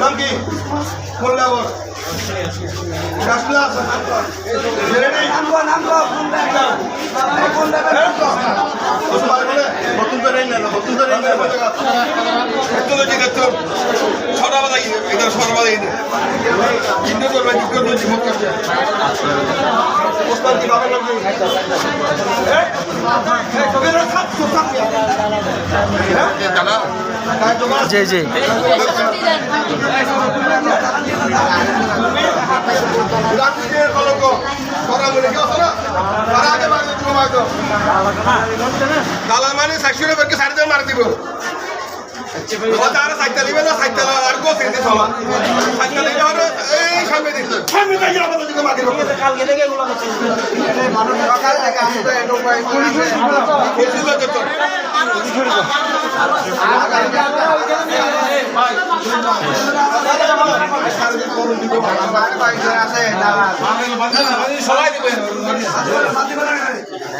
নাম কি বললে আবার কাশলা জেনে নেই নতুন করে না নতুন করে না একটু তো ঠিক আছে ছটা বাজা গিয়ে ছটা বাজা গিয়ে ইন্দ্র করবে কি করবে জীবন করছে ওস্তাদ কি বাবার নাম কি তোকে না খাপ তো খাপ দাদা কাজ তো জি জি রাজনীতির কলঙ্ক করা বলে কেউ আছে না তারা আগে মারবে তুমি মারতো দালাল মানে সাক্ষীর বেরকে সাড়ে মার দিব তারা সাইকেল সাইকেল আর গো সাইকেল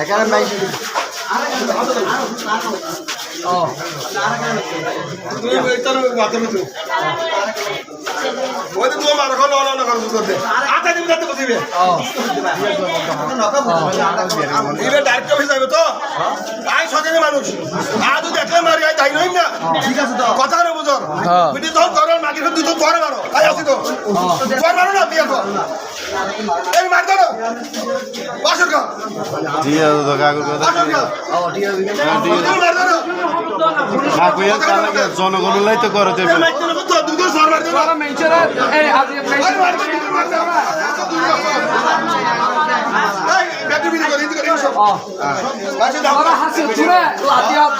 এখানে নাই তুমি তোর মিছু ওই তো মার খাওয়া না না করতে করতে আটা দিবি যাতে বসিবে ইবে ডাইরেক্ট অফিস যাবে তো? আই সচেতন মানুষ। আজ দেখলে মারি আই তাই নই না? ঠিক আছে তো কথা করে বুঝর হ্যাঁ। বিটি তো করার মাগি তুই তো করে মারো। তাই আছি তো। করে মারো না বিয়ে তো এই মার দাও বাসর কা ঠিক আছে তো কাকুর কথা বাসর কা তুমি মার দাও কাকু এর তাহলে জনগণ লাই তো করে দেবে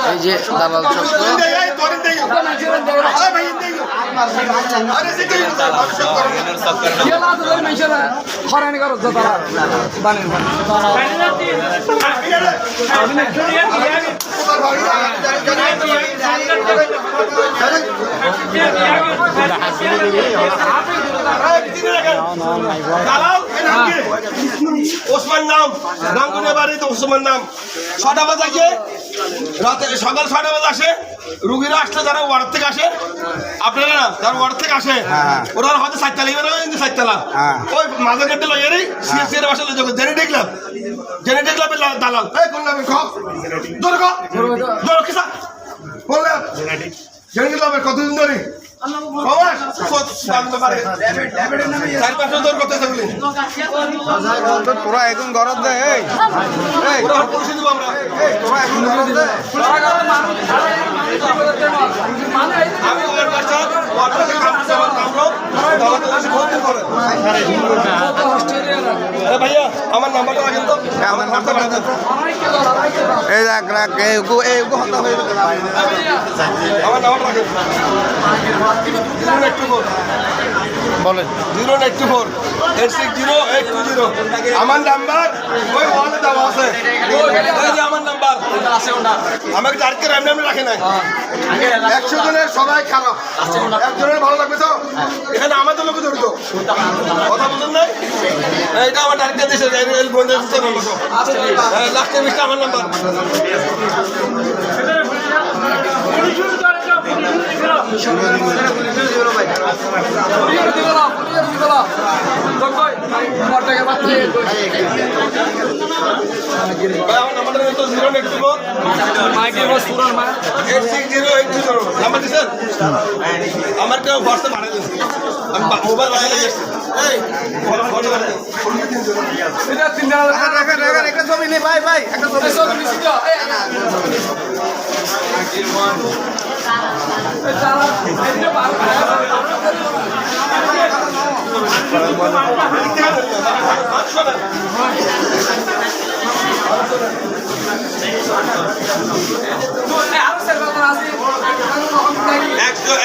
এই যে দালাল হরানি তারা বানের ওসমান নাম। নাম কোনে বাড়ি তো ওসমান নাম। ছটা বাজে গিয়ে রাতে সকাল ছটা বাজে আসে। রুগীরা আসলে যারা ওয়ার্ড থেকে আসে আপনারা না যারা ওয়ার্ড থেকে আসে হ্যাঁ। ওরা হয়তো সাততলা এবার কিন্তু সাততলা। হ্যাঁ। ওই মাঝে গেটে লইয়ে রে সিএসসি এর বাসা যাবে। জেনে দেখলাম। জেনে দেখলাম দালাল। এই করলাম খ জোর খ জোর কিসা বললাম জেনে দেখলাম কতদিন ধরে। তোরা এখন গরত দে তোরা এখন গরত ভাইয়া আমার নাম্বারটা তো। আমার নাম্বারটা এই রাখ এই গো এই গো হতা হয়ে গেল আমার নাম্বার রাখেন বলেন। Zero eight two four. Eight six zero eight two zero. আমার নাম্বার, ওই ওয়ালে দেওয়া আছে এই যে আমার নাম্বার আমাকে ডাইরেক্ট এমনি এমনি রাখে নাই একশো জনের সবাই খারাপ একজনের ভালো লাগবে তো এখানে আমাদের লোক জড়িত কথা বলুন নাই এইটা আমার ডাইরেক্ট দিয়েছে লাস্টের বিশটা আমার নাম্বার আমার নাম্বারটা তো zero eight two four eight six zero eight two zero number দিচ্ছেন আমার কেউ হোয়াটসঅ্যাপ পাঠিয়ে দিন আমি মোবাইল। রাখেন রাখেন একটা ছবি নে ভাই ভাই একটা ছবি এক ড-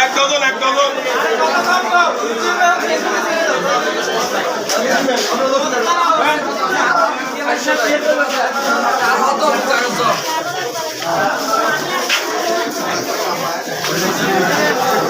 এক ডজন এক